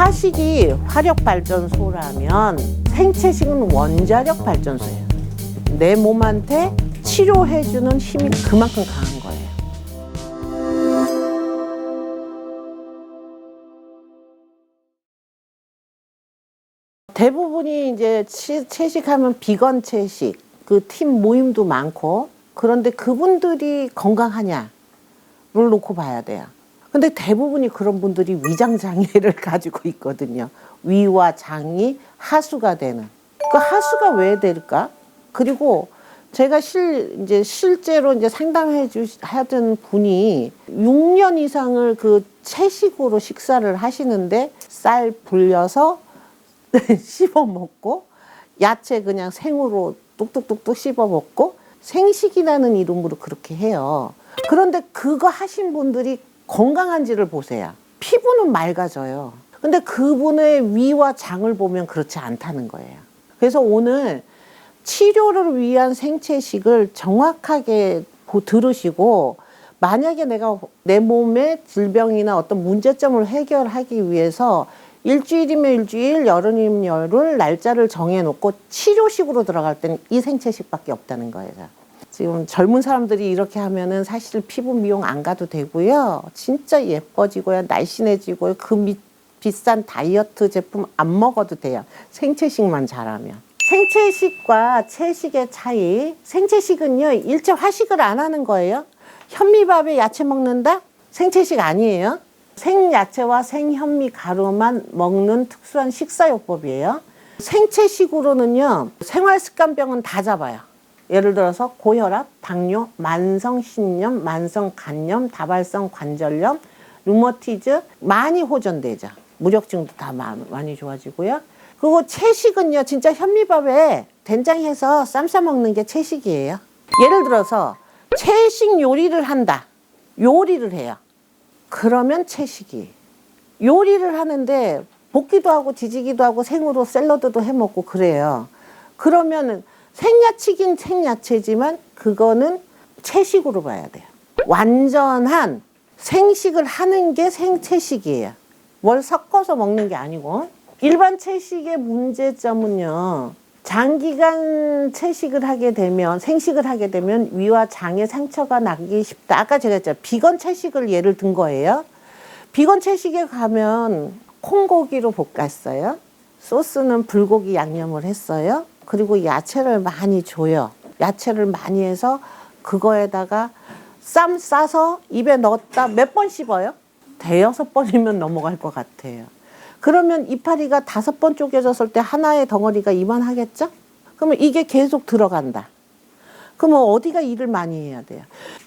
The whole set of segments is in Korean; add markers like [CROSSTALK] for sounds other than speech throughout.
화식이 화력 발전소라면 생체식은 원자력 발전소예요. 내 몸한테 치료해주는 힘이 그만큼 강한 거예요. 대부분이 이제 치- 채식하면 비건 채식 그 팀 모임도 많고 그런데 그분들이 건강하냐를 놓고 봐야 돼요. 근데 대부분이 그런 분들이 위장 장애를 [LAUGHS] 가지고 있거든요. 위와 장이 하수가 되는. 그 하수가 왜 될까? 그리고 제가 실 이제 실제로 이제 상담해 주 하던 분이 6년 이상을 그 채식으로 식사를 하시는데 쌀 불려서 [LAUGHS] 씹어 먹고 야채 그냥 생으로 뚝뚝뚝뚝 씹어 먹고 생식이라는 이름으로 그렇게 해요. 그런데 그거 하신 분들이 건강한지를 보세요. 피부는 맑아져요. 근데 그분의 위와 장을 보면 그렇지 않다는 거예요. 그래서 오늘 치료를 위한 생체식을 정확하게 보- 들으시고 만약에 내가 내 몸의 질병이나 어떤 문제점을 해결하기 위해서 일주일이면 일주일, 열흘이면 열흘 날짜를 정해놓고 치료식으로 들어갈 때는 이 생체식밖에 없다는 거예요. 지금 젊은 사람들이 이렇게 하면은 사실 피부 미용 안 가도 되고요. 진짜 예뻐지고요. 날씬해지고요. 그 미- 비싼 다이어트 제품 안 먹어도 돼요. 생체식만 잘하면. 생체식과 채식의 차이. 생체식은요, 일체 화식을 안 하는 거예요. 현미밥에 야채 먹는다? 생체식 아니에요. 생야채와 생현미 가루만 먹는 특수한 식사요법이에요. 생체식으로는요, 생활습관병은 다 잡아요. 예를 들어서 고혈압, 당뇨, 만성 신염, 만성 간염, 다발성 관절염, 루머티즈 많이 호전되죠. 무력증도 다 마- 많이 좋아지고요. 그리고 채식은요, 진짜 현미밥에 된장해서 쌈 싸 먹는 게 채식이에요. 예를 들어서 채식 요리를 한다. 요리를 해요. 그러면 채식이. 요리를 하는데 볶기도 하고 지지기도 하고 생으로 샐러드도 해 먹고 그래요. 그러면은 생야채긴 생야채지만 그거는 채식으로 봐야 돼요. 완전한 생식을 하는 게 생채식이에요. 뭘 섞어서 먹는 게 아니고 일반 채식의 문제점은요. 장기간 채식을 하게 되면 생식을 하게 되면 위와 장에 상처가 나기 쉽다. 아까 제가 했잖아요. 비건 채식을 예를 든 거예요. 비건 채식에 가면 콩고기로 볶았어요. 소스는 불고기 양념을 했어요. 그리고 야채를 많이 줘요. 야채를 많이 해서 그거에다가 쌈 싸서 입에 넣었다 몇 번 씹어요? 대여섯 번이면 넘어갈 것 같아요. 그러면 이파리가 다섯 번 쪼개졌을 때 하나의 덩어리가 이만하겠죠? 그러면 이게 계속 들어간다. 그러면 어디가 일을 많이 해야 돼요?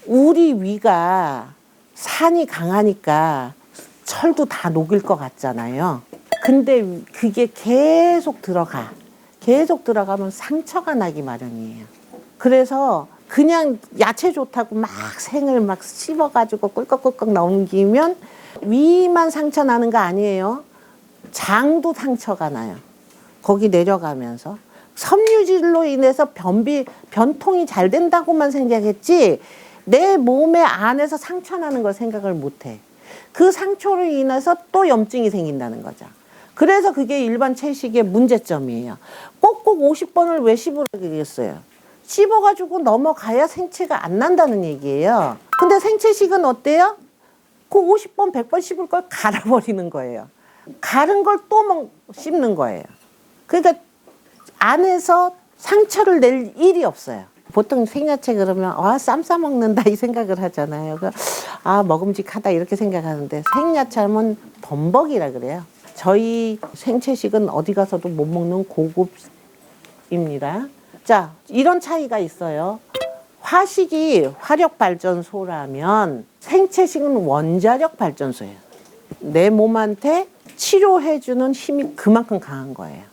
우리 위가 산이 강하니까 철도 다 녹일 것 같잖아요. 근데 그게 계속 들어가. 계속 들어가면 상처가 나기 마련이에요. 그래서 그냥 야채 좋다고 막 생을 막 씹어가지고 꿀꺽꿀꺽 넘기면 위만 상처 나는 거 아니에요. 장도 상처가 나요. 거기 내려가면서 섬유질로 인해서 변비 변통이 잘 된다고만 생각했지 내 몸의 안에서 상처 나는 걸 생각을 못 해. 그 상처로 인해서 또 염증이 생긴다는 거죠. 그래서 그게 일반 채식의 문제점이에요. 꼭꼭 50번을 왜 씹으라겠어요? 씹어가지고 넘어가야 생체가 안 난다는 얘기예요. 근데 생체식은 어때요? 그 50번, 100번 씹을 걸 갈아버리는 거예요. 가른 걸또 씹는 거예요. 그러니까 안에서 상처를 낼 일이 없어요. 보통 생야채 그러면 아, 쌈 싸 먹는다 이 생각을 하잖아요. 그, 아, 먹음직하다 이렇게 생각하는데 생야채 하면 범벅이라 그래요. 저희 생채식은 어디 가서도 못 먹는 고급입니다. 자, 이런 차이가 있어요. 화식이 화력 발전소라면 생채식은 원자력 발전소예요. 내 몸한테 치료해주는 힘이 그만큼 강한 거예요.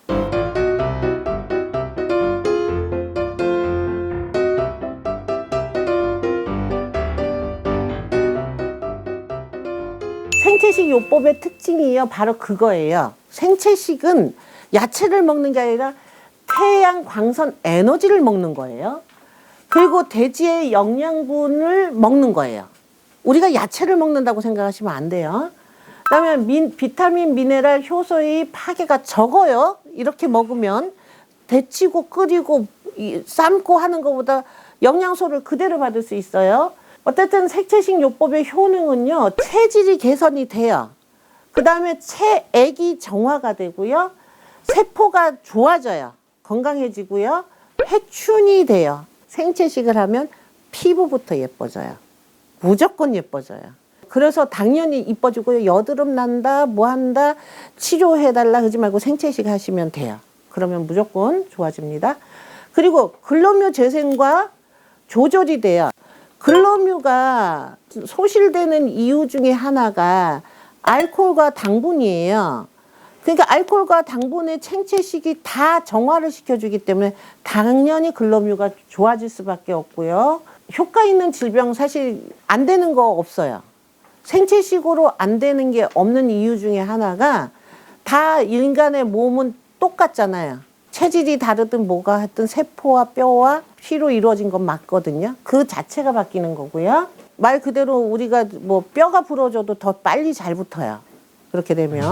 생채식 요법의 특징이요. 바로 그거예요. 생채식은 야채를 먹는 게 아니라 태양 광선 에너지를 먹는 거예요. 그리고 돼지의 영양분을 먹는 거예요. 우리가 야채를 먹는다고 생각하시면 안 돼요. 그다음에 민, 비타민, 미네랄, 효소의 파괴가 적어요. 이렇게 먹으면 데치고 끓이고 이, 삶고 하는 것보다 영양소를 그대로 받을 수 있어요. 어쨌든 색채식 요법의 효능은요. 체질이 개선이 돼요. 그 다음에 체액이 정화가 되고요. 세포가 좋아져요. 건강해지고요. 회춘이 돼요. 생채식을 하면 피부부터 예뻐져요. 무조건 예뻐져요. 그래서 당연히 이뻐지고요. 여드름 난다, 뭐 한다, 치료해달라 하지 말고 생채식 하시면 돼요. 그러면 무조건 좋아집니다. 그리고 글로뮤 재생과 조절이 돼요. 글로뮤가 소실되는 이유 중에 하나가 알코올과 당분이에요. 그러니까 알코올과 당분의 생채식이 다 정화를 시켜주기 때문에 당연히 글로뮤가 좋아질 수밖에 없고요. 효과 있는 질병 사실 안 되는 거 없어요. 생체식으로 안 되는 게 없는 이유 중에 하나가 다 인간의 몸은 똑같잖아요. 체질이 다르든 뭐가 하든 세포와 뼈와 피로 이루어진 건 맞거든요. 그 자체가 바뀌는 거고요. 말 그대로 우리가 뭐 뼈가 부러져도 더 빨리 잘 붙어요. 그렇게 되면.